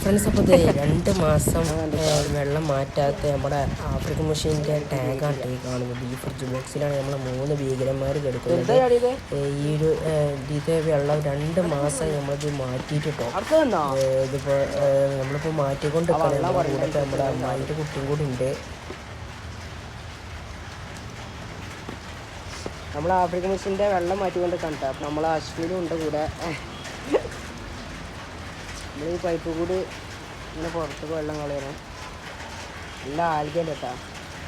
Friends അപ്പോൾ ഇത് രണ്ട് മാസം വെള്ളം മാറ്റാത്ത നമ്മുടെ ആഫ്രിക്കൻ മെഷീന്റെ ടാങ്കാണ് ഈ കാണുന്നത്. ഈ ഫ്രിഡ്ജ് ബോക്സിലാണ് നമ്മൾ മൂന്ന് ഭീകരന്മാർ കിടക്കുന്നത്. ഈ ഒരു ഇത് വെള്ളം രണ്ട് മാസം നമ്മളിത് മാറ്റിയിട്ടോ ഇതിപ്പോൾ നമ്മളിപ്പോൾ മാറ്റിക്കൊണ്ട് കൂടെ നമ്മുടെ അമ്മായിന്റെ കുട്ടിയും കൂടി ഉണ്ട്. നമ്മൾ ആഫ്രിക്കൻ മെഷീന്റെ വെള്ളം മാറ്റിക്കൊണ്ട് കണ്ടോ നമ്മൾ അശ്വിനും ഉണ്ട് കൂടെ. നമ്മൾ ഈ പൈപ്പ് കൂടി ഇങ്ങനെ പുറത്തേക്ക് വെള്ളം കളയണം. നല്ല ആൽഗല്ല കേട്ടാ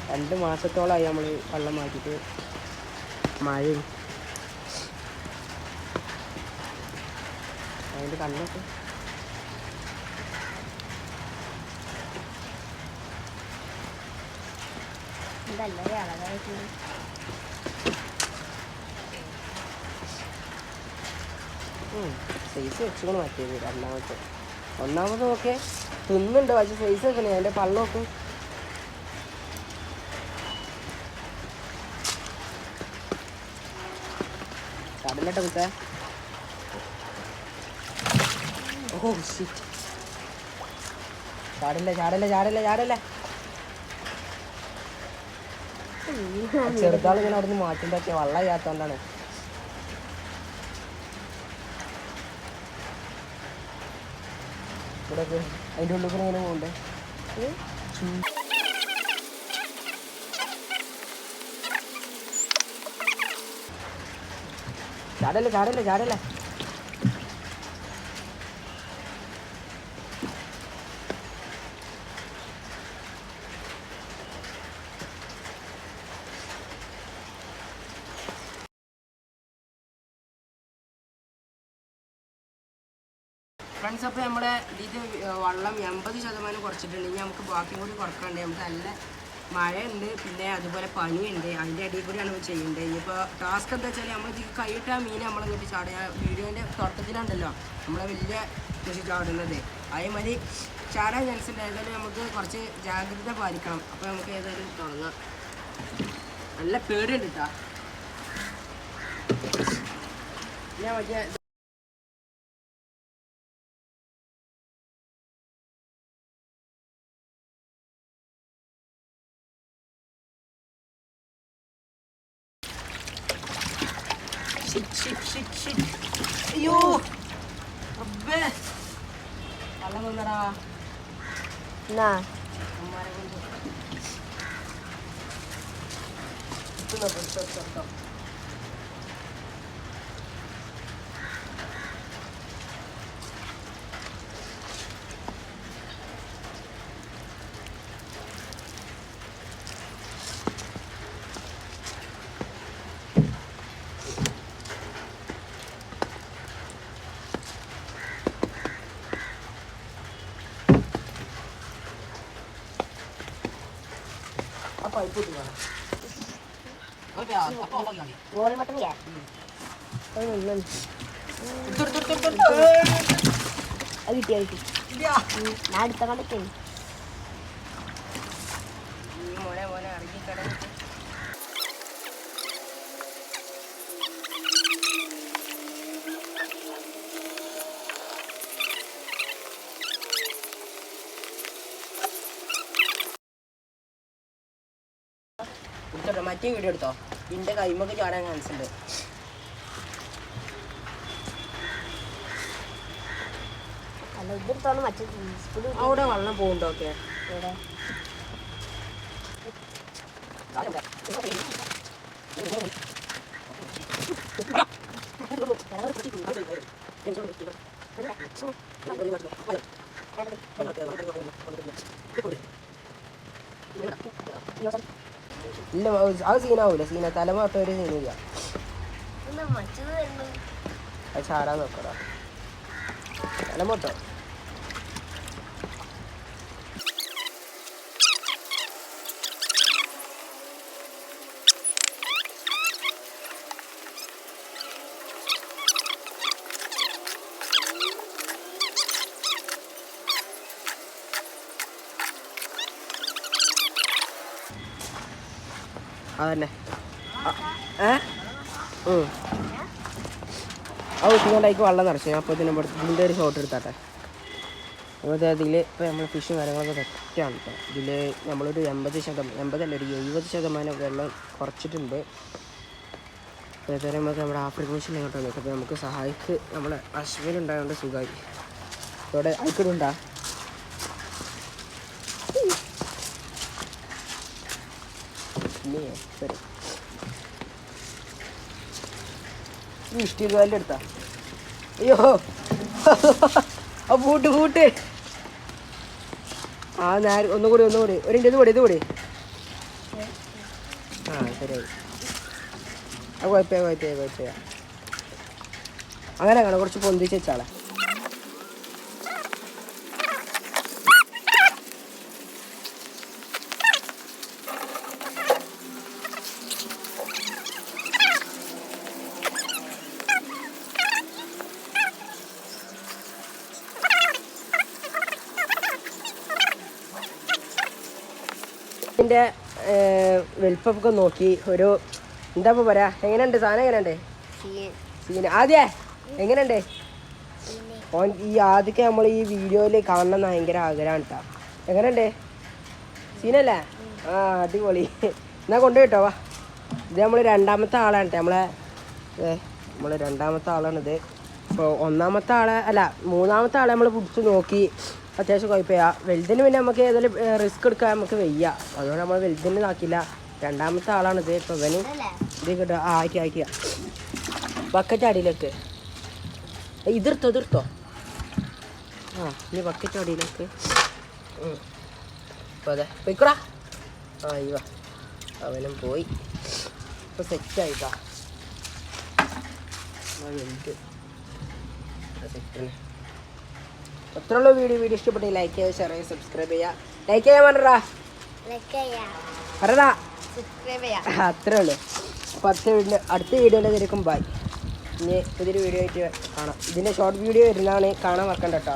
രണ്ട് മാസത്തോളമായി നമ്മൾ വെള്ളം മാറ്റിയിട്ട് മഴയും. അതിന്റെ കണ്ണൊക്കെ. ഇതല്ലേ സൈസ് വെച്ചുകൊണ്ട് മാറ്റിയത് രണ്ടാമത്തെ. ഒന്നാമത് നോക്കേ തിന്നുണ്ട് പക്ഷെ സൈസ് വെക്കണേ അതിന്റെ പള്ളമൊക്കെ കടലട്ടെ കുത്തേ ഓ ഷിറ്റ് ചാടില്ല ചാടില്ല ചാടില്ല ചാടില്ല. ചെറുതാളിങ്ങനെ അവിടുന്ന് മാറ്റുമ്പോ വള്ളം ചെയ്യാത്തോണ്ടാണ് ഇവിടെ അതിന്റെ ഉള്ളിൽ കൂടെ ഇങ്ങനെ പോകണ്ടേ? ചാടല്ലേ ചാടല്ലേ ചാടല്ലേ? ഫ്രണ്ട്സ് അപ്പോൾ നമ്മുടെ ഇത് വെള്ളം എൺപത് ശതമാനം കുറച്ചിട്ടുണ്ടെങ്കിൽ നമുക്ക് ബാക്കി കൂടി കുറക്കാണ്ട്. നമുക്ക് നല്ല മഴയുണ്ട് പിന്നെ അതുപോലെ പനിയുണ്ട്. അതിന്റെ ഇടയിൽ കൂടിയാണ് നമ്മൾ ചെയ്യേണ്ടത് ഇനിയിപ്പോൾ ടാസ്ക് എന്താ വെച്ചാൽ നമ്മൾ ഇത് കൈയിട്ട മീൻ നമ്മൾ ഇങ്ങോട്ട് ചാടുക. വീഡിയോന്റെ തുടക്കത്തിലുണ്ടല്ലോ നമ്മളെ വലിയ കൃഷി ചാടുന്നത്. അതേമാതിരി ചാടാൻ ചാൻസ് ഉണ്ട്. ഏതായാലും നമുക്ക് കുറച്ച് ജാഗ്രത പാലിക്കണം. അപ്പോൾ നമുക്ക് ഏതായാലും തുടങ്ങാം. നല്ല പേടിയുണ്ട് കേട്ടോ ഞാൻ മറ്റേ ഷിറ്റ് ഷിറ്റ് ഷിറ്റ് ഷിറ്റ് അയ്യോ റബ്ബേ വെള്ളം വന്നടാ എന്നാ അമ്മാരെ കൊണ്ട് ഇട്ടുന്നോ, ഇട്ടോ, ഇട്ടോ, ഇട്ടോ. ആ പൈപ്പ് ഇട്ട് വേണം ഓക്കെ അപ്പോൾ ഓക്കെ ഗോൾ മട്ടൻ ചെയ്യാം അത് കിട്ടിയാ കിട്ടി. ഞാൻ അടുത്ത കണ്ടൊക്കെ എടുത്തോട്ടോ മറ്റേ വീഡിയോ എടുത്തോ? ഇതിന്റെ കൈമൊക്കെ ചാടാൻ ചാൻസ് ഉണ്ട്. അവിടെ വെള്ളം പോകുന്നുണ്ടോ ഓക്കെ ഇവിടെ. ഇല്ല അത് സീനാവൂല. സീന തല തലമൊട്ട ഒരു സീനില്ല അത് ചാടാൻ നോക്കടാ. തല തലമൊട്ടോ അതന്നെ. ഏ? ഉം. ആ ഊറ്റിക്കൊണ്ടായിക്ക് വെള്ളം നിറച്ചു. അപ്പോൾ ഇതിനെ ഇതിന്റെ ഒരു ഷോട്ട് എടുത്താട്ടെ. അതുപോലെ അതിൽ ഇപ്പോൾ നമ്മൾ ഫിഷും കാര്യങ്ങളൊക്കെ തെറ്റാണ് കേട്ടോ ഇതിൽ നമ്മളൊരു എൺപത് ശതമാനം എൺപതല്ല ഒരു എഴുപത് ശതമാനം വെള്ളം കുറച്ചിട്ടുണ്ട്. അതേപോലെ നമുക്ക് നമ്മുടെ ആഫ്രിക്കൻ മിഷൻ ഇങ്ങോട്ട് വന്നിട്ട് അപ്പോൾ നമുക്ക് സഹായിക്ക്. നമ്മളെ അശ്വിനുണ്ടായതുകൊണ്ട് സുഖമായി ഇവിടെ അയക്കിടുണ്ടാ ഇഷ്ടീൽ വാലിന്റെ എടുത്താ. അയ്യോ. ആ പൂട്ട് പൂട്ട്. ആ നേരെ ഒന്നും കൂടി ഒരു ഇത് കൂടി ഇത് കൂടി. ആ ശരിയായി ആ കുഴപ്പമില്ല കുഴപ്പമില്ല കുഴപ്പമില്ല. അങ്ങനെ കാണാം കുറച്ച് പൊന്തിച്ച് ഇതിന്റെ വലിപ്പമൊക്കെ നോക്കി ഒരു എന്താ ഇപ്പോൾ പറയാ? എങ്ങനെയുണ്ട്? സാധനം എങ്ങനെയുണ്ട്? സീന ആദ്യേ എങ്ങനെയുണ്ട്? ഓൻ ഈ ആദ്യമൊക്കെ നമ്മൾ ഈ വീഡിയോയിൽ കാണണം ഭയങ്കര ആഗ്രഹമാണ് കേട്ടോ എങ്ങനെയുണ്ട്? സീനല്ലേ? ആ അടിപൊളി. എന്നാ കൊണ്ടുപോയിട്ടോ വാ. ഇത് നമ്മൾ രണ്ടാമത്തെ ആളാണ് നമ്മളെ നമ്മൾ രണ്ടാമത്തെ ആളാണിത്. ഇപ്പോൾ ഒന്നാമത്തെ ആളെ അല്ല മൂന്നാമത്തെ ആളെ നമ്മൾ പിടിച്ച് നോക്കി അത്യാവശ്യം കുഴപ്പമില്ല. വലുതിന് പിന്നെ നമുക്ക് ഏതായാലും റിസ്ക് എടുക്കാൻ നമുക്ക് വയ്യ. അതുകൊണ്ട് നമ്മൾ വലുതിന് ഇതാക്കില്ല രണ്ടാമത്തെ ആളാണിത്. ഇപ്പോൾ ഇവന് ഇത് കിട്ടുക ആ ആക്കി ആക്കിയ ബക്കറ്റ് അടിയിലേക്ക്. ഇതിർത്തോ ഇതിർത്തോ. ആ ഇനി ബക്കറ്റ് അടിയിലേക്ക്. അപ്പോൾ അതെ. പോയിക്കൂടാ. ആ ഇവ അവനും പോയി. ഇപ്പോൾ സെറ്റായിട്ടാ വലുത്. സെറ്റാണ് എത്രയുള്ള വീഡിയോ വീഡിയോ ഇഷ്ടപ്പെട്ടെങ്കിൽ ലൈക്ക് ചെയ്യുക ഷെയർ ചെയ്യുക സബ്സ്ക്രൈബ് ചെയ്യുക. ലൈക്ക് ചെയ്യാൻ പറഞ്ഞാ പറഞ്ഞാ സബ്സ്ക്രൈബ് ചെയ്യാം. അത്രേ ഉള്ളൂ. അപ്പോൾ അടുത്ത വീഡിയോ അടുത്ത വീഡിയോയിൽ തിരക്കും ബൈ ഇനി പുതിയൊരു വീഡിയോ ആയിട്ട് കാണാം. ഇതിന്റെ ഷോർട്ട് വീഡിയോ വരുന്നതാണ് കാണാൻ മറക്കണ്ട കേട്ടോ